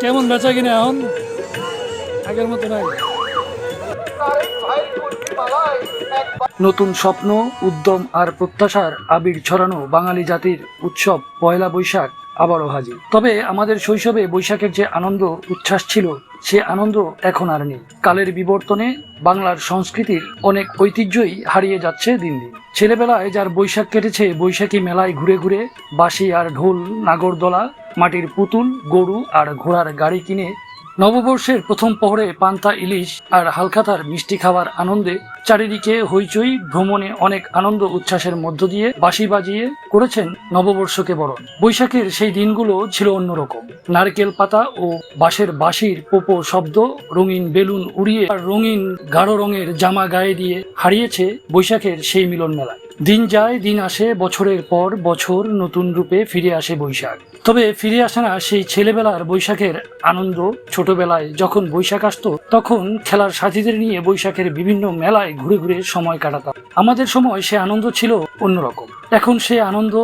কেমন বেচা কিনে এখন? আগের মতো নাই। নতুন স্বপ্ন, উদ্যম আর প্রত্যাশার আবির ছড়ানো বাঙালি জাতির উৎসব পয়লা বৈশাখ। আবারও হাজির। তবে আমাদের শৈশবে বৈশাখের যে আনন্দ, উচ্ছ্বাস ছিল, সে আনন্দ এখন আর নেই। কালের বিবর্তনে বাংলার সংস্কৃতির অনেক ঐতিহ্যই হারিয়ে যাচ্ছে দিন দিন। ছেলেবেলায় যার বৈশাখ কেটেছে, বৈশাখী মেলায় ঘুরে ঘুরে বাঁশি আর ঢোল, নাগরদোলা, মাটির পুতুল, গরু আর ঘোড়ার গাড়ি কিনে নববর্ষের প্রথম পহরে পান্তা ইলিশ আর হালখাতার মিষ্টি খাওয়ার আনন্দে চারিদিকে হইচই, ভ্রমণে অনেক আনন্দ উচ্ছ্বাসের মধ্য দিয়ে বাঁশি বাজিয়ে করেছেন নববর্ষকে বরণ। বৈশাখের সেই দিনগুলো ছিল অন্যরকম। নারকেল পাতা ও বাঁশের বাঁশির পোপো শব্দ রঙিন বেলুন উড়িয়ে আর রঙিন গাঢ় রঙের জামা গায়ে দিয়ে হারিয়েছে বৈশাখের সেই মিলন মেলা দিন যায়, দিন আসে, বছরের পর বছর নতুন রূপে ফিরে আসে বৈশাখ। তবে ফিরে আসে না সেই ছেলেবেলার বৈশাখের আনন্দ, ছোটবেলায় যখন বৈশাখ আসত, তখন খেলার সাথীদের নিয়ে বৈশাখের বিভিন্ন মেলায় ঘুরে ঘুরে সময় কাটাতাম। আমাদের সময় সে আনন্দ ছিল অন্যরকম। এখন সে আনন্দ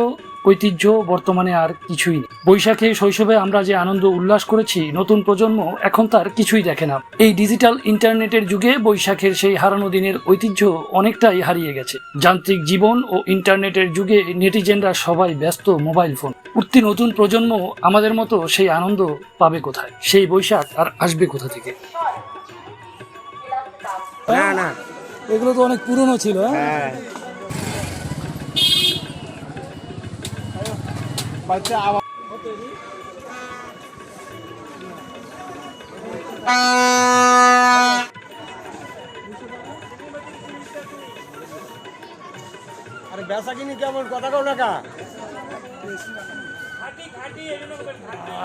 ঐতিহ্য বর্তমানে আর কিছুই নেই। বৈশাখে শৈশবে আমরা যে আনন্দ উল্লাস করেছি নতুন প্রজন্ম এখন তার কিছুই দেখে না। এই ডিজিটাল ইন্টারনেটের যুগে বৈশাখের সেই হারানো দিনের ঐতিহ্য অনেকটাই হারিয়ে গেছে। যান্ত্রিক জীবন ও ইন্টারনেটের যুগে নেটিজেনরা সবাই ব্যস্ত মোবাইল ফোন। উঠতি নতুন প্রজন্ম আমাদের মতো সেই আনন্দ পাবে কোথায়? সেই বৈশাখ আর আসবে কোথা থেকে? না না। এগুলো তো অনেক পুরনো ছিল হ্যাঁ? বাচ্চা আবার আরে বেচা কিনি কেমন? কথা কও না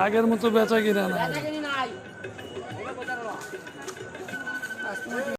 আগের মতো বেচা কিনা না